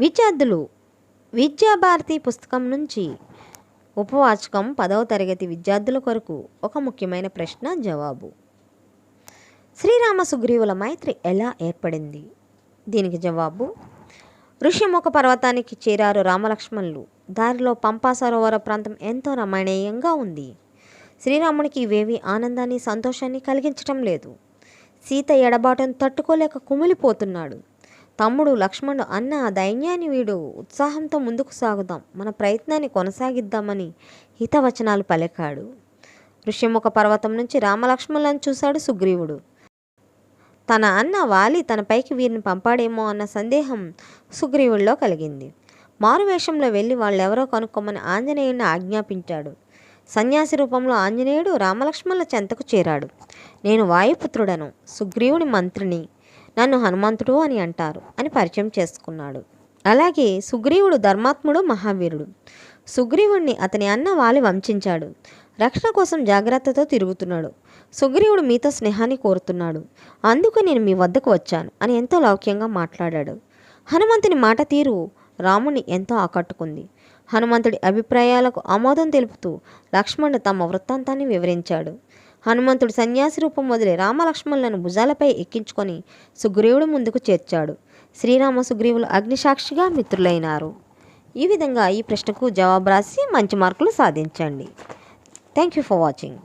విద్యార్థులు విద్యాభారతి పుస్తకం నుంచి ఉపవాచకం పదవ తరగతి విద్యార్థుల కొరకు ఒక ముఖ్యమైన ప్రశ్న జవాబు. శ్రీరామ సుగ్రీవుల మైత్రి ఎలా ఏర్పడింది? దీనికి జవాబు ఋష్యముఖ పర్వతానికి చేరారు రామలక్ష్మణులు. దారిలో పంపా సరోవర ప్రాంతం ఎంతో రమణీయంగా ఉంది. శ్రీరామునికి ఇవేవి ఆనందాన్ని సంతోషాన్ని కలిగించటం లేదు. సీత ఎడబాటును తట్టుకోలేక కుమిలిపోతున్నాడు. తమ్ముడు లక్ష్మణుడు అన్న ఆ దైన్యాన్ని వీడు ఉత్సాహంతో ముందుకు సాగుదాం. మన ప్రయత్నాన్ని కొనసాగిద్దామని హితవచనాలు పలికాడు. ఋష్యముఖ పర్వతం నుంచి రామలక్ష్మణులను చూశాడు సుగ్రీవుడు. తన అన్న వాలి తనపైకి వీరిని పంపాడేమో అన్న సందేహం సుగ్రీవుల్లో కలిగింది. మారువేషంలో వెళ్ళి వాళ్ళెవరో కనుక్కోమని ఆంజనేయుడిని ఆజ్ఞాపించాడు. సన్యాసి రూపంలో ఆంజనేయుడు రామలక్ష్మణుల చెంతకు చేరాడు. నేను వాయుపుత్రుడను. సుగ్రీవుని మంత్రిని. నన్ను హనుమంతుడు అని అంటారు అని పరిచయం చేసుకున్నాడు. అలాగే సుగ్రీవుడు ధర్మాత్ముడు మహావీరుడు. సుగ్రీవుణ్ణి అతని అన్న వాలి వంశించాడు. రక్షణ కోసం జాగ్రత్తతో తిరుగుతున్నాడు. సుగ్రీవుడు మీతో స్నేహాన్ని కోరుతున్నాడు. అందుకు నేను మీ వద్దకు వచ్చాను అని ఎంతో లౌక్యంగా మాట్లాడాడు. హనుమంతుని మాట తీరు రాముని ఎంతో ఆకట్టుకుంది. హనుమంతుడి అభిప్రాయాలకు ఆమోదం తెలుపుతూ లక్ష్మణుడు తమ వృత్తాంతాన్ని వివరించాడు. హనుమంతుడు సన్యాసి రూపం వదిలి రామలక్ష్మణులను భుజాలపై ఎక్కించుకొని సుగ్రీవుడు ముందుకు చేర్చాడు. శ్రీరామ సుగ్రీవులు అగ్నిసాక్షిగా మిత్రులైనారు. ఈ విధంగా ఈ ప్రశ్నకు జవాబు రాసి మంచి మార్కులు సాధించండి. Thank you for watching